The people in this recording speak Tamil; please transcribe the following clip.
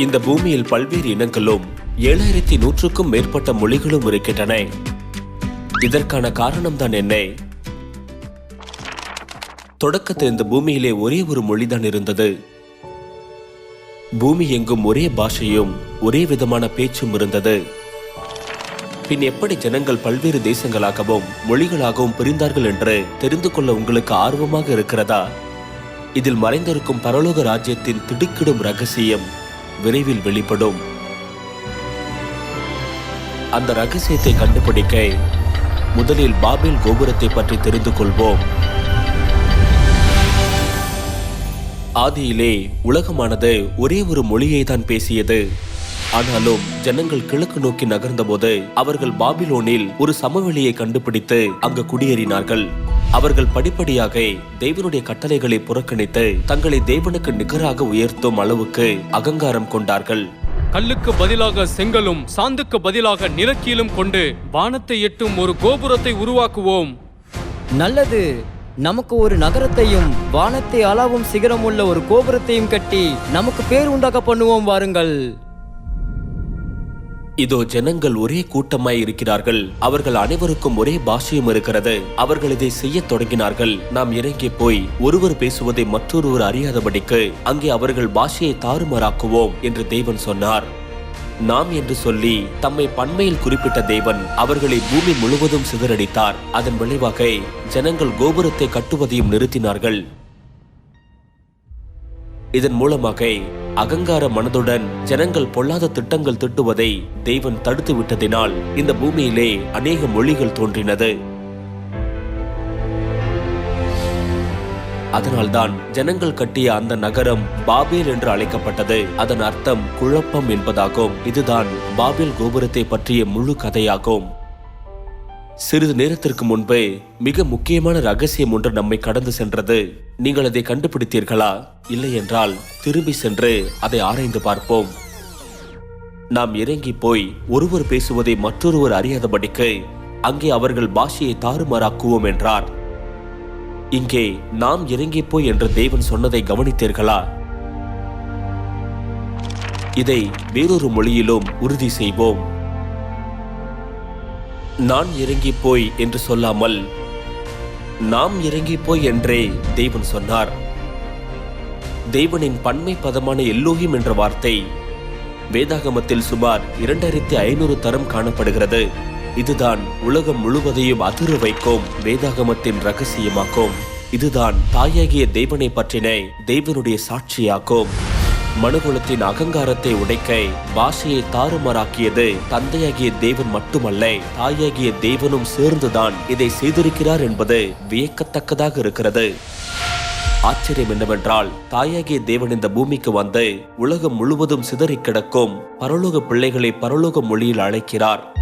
இந்த பூமியில் பல்வேறு இனங்களும் ஏழாயிரத்தி நூற்றுக்கும் மேற்பட்ட மொழிகளும் இருக்கின்றன. இதற்கான காரணம்தான் என்ன? தொடக்கத்தில் இந்த பூமியிலே ஒரே ஒரு மொழிதான் இருந்தது. பூமி எங்கும் ஒரே பாஷையும் ஒரே விதமான பேச்சும் இருந்தது. பின் எப்படி ஜனங்கள் பல்வேறு தேசங்களாகவும் மொழிகளாகவும் பிரிந்தார்கள் என்று தெரிந்து கொள்ள உங்களுக்கு ஆர்வமாக இருக்கிறதா? இதில் மறைந்திருக்கும் பரலோக ராஜ்யத்தின் திடுக்கிடும் ரகசியம் விரைவில் வெளிப்படும். அந்த ரகசியத்தை கண்டுபிடிக்க முதலில் பாபில் கோபுரத்தை பற்றி தெரிந்து கொள்வோம். ஆதியிலே உலகமானது ஒரே ஒரு மொழியை தான் பேசியது. ஆனாலும் ஜனங்கள் கிழக்கு நோக்கி நகர்ந்தபோது அவர்கள் பாபிலோனில் ஒரு சமவெளியை கண்டுபிடித்து அங்கு குடியேறினார்கள். அவர்கள் படிப்படியாக தேவனுடைய கட்டளைகளை புறக்கணித்து தங்களை தேவனுக்கு நிகராக உயர்த்தும் அளவுக்கு அகங்காரம் கொண்டார்கள். கல்லுக்கு பதிலாக செங்கலும் சாந்துக்கு பதிலாக நிலக்கீலும் கொண்டு வானத்தை எட்டும் ஒரு கோபுரத்தை உருவாக்குவோம். நல்லது. நமக்கு ஒரு நகரத்தையும் வானத்தை அளவும் சிகரமுள்ள ஒரு கோபுரத்தையும் கட்டி நமக்கு பேர் உண்டாக்க பண்ணுவோம் வாருங்கள். இதோ ஜனங்கள் ஒரே கூட்டமாய் இருக்கிறார்கள். அவர்கள் அனைவருக்கும் ஒரே பாஷையும் இருக்கிறது. அவர்கள் இதை செய்யத் தொடங்கினார்கள். நாம் இறங்கி போய் ஒருவர் பேசுவதை மற்றொருவர் அறியாதபடிக்கு அங்கே அவர்கள் பாஷையை தாறுமாறாக்குவோம் என்று தேவன் சொன்னார். நாம் என்று சொல்லி தம்மை பன்மையில் குறிப்பிட்ட தேவன் அவர்களை பூமி முழுவதும் சிதறடித்தார். அதன் விளைவாக ஜனங்கள் கோபுரத்தை கட்டுவதையும் நிறுத்தினார்கள். இதன் மூலமாக அகங்கார மனதுடன் ஜனங்கள் பொல்லாத திட்டங்கள் திட்டுவதை தெய்வன் தடுத்து விட்டதினால் இந்த பூமியிலே அநேக மொழிகள் தோன்றினது. அதனால்தான் ஜனங்கள் கட்டிய அந்த நகரம் பாபேல் என்று அழைக்கப்பட்டது. அதன் அர்த்தம் குழப்பம் என்பதாகும். இதுதான் பாபேல் கோபுரத்தை பற்றிய முழு கதையாகும். சிறிது நேரத்திற்கு முன்பு மிக முக்கியமான ரகசியம் ஒன்று நம்மை கடந்து சென்றது. நீங்கள் அதை கண்டுபிடித்தீர்களா? இல்லை என்றால் திரும்பி சென்று அதை ஆராய்ந்து பார்ப்போம். நாம் இறங்கி போய் ஒருவர் பேசுவதை மற்றொருவர் அறியாதபடிக்கு அங்கே அவர்கள் பாஷையை தாறுமாறாக்குவோம் என்றார். இங்கே நாம் இறங்கி போய் என்று தேவன் சொன்னதை கவனித்தீர்களா? இதை வேறொரு மொழியிலும் உறுதி செய்வோம். நான் இறங்கி போய் என்று சொல்லாமல் நாம் இறங்கி போய் என்றே தெய்வன் சொன்னார். தெய்வனின் பன்மை பதமான எல்லோகிம் என்ற வார்த்தை வேதாகமத்தில் சுமார் இரண்டாயிரத்தி ஐநூறு தரம் காணப்படுகிறது. இதுதான் உலகம் முழுவதையும் அதிர வைக்கும் வேதாகமத்தின் ரகசியமாக்கும் இதுதான் தாயாகிய தெய்வனை பற்றின தெய்வனுடைய சாட்சியாக்கும் மனுகுலத்தின் அகங்காரத்தை உடைக்க பாஷையை தாறுமாறாக்கியது தந்தையாகிய தேவன் மட்டுமல்ல தாயாகிய தேவனும் சேர்ந்துதான் இதை செய்திருக்கிறார் என்பது வியக்கத்தக்கதாக இருக்கிறது. ஆச்சரியம் என்னவென்றால் தாயாகிய தேவன் இந்த பூமிக்கு வந்து உலகம் முழுவதும் சிதறிக் கிடக்கும் பரலோக பிள்ளைகளை பரலோக மொழியில் அழைக்கிறார்.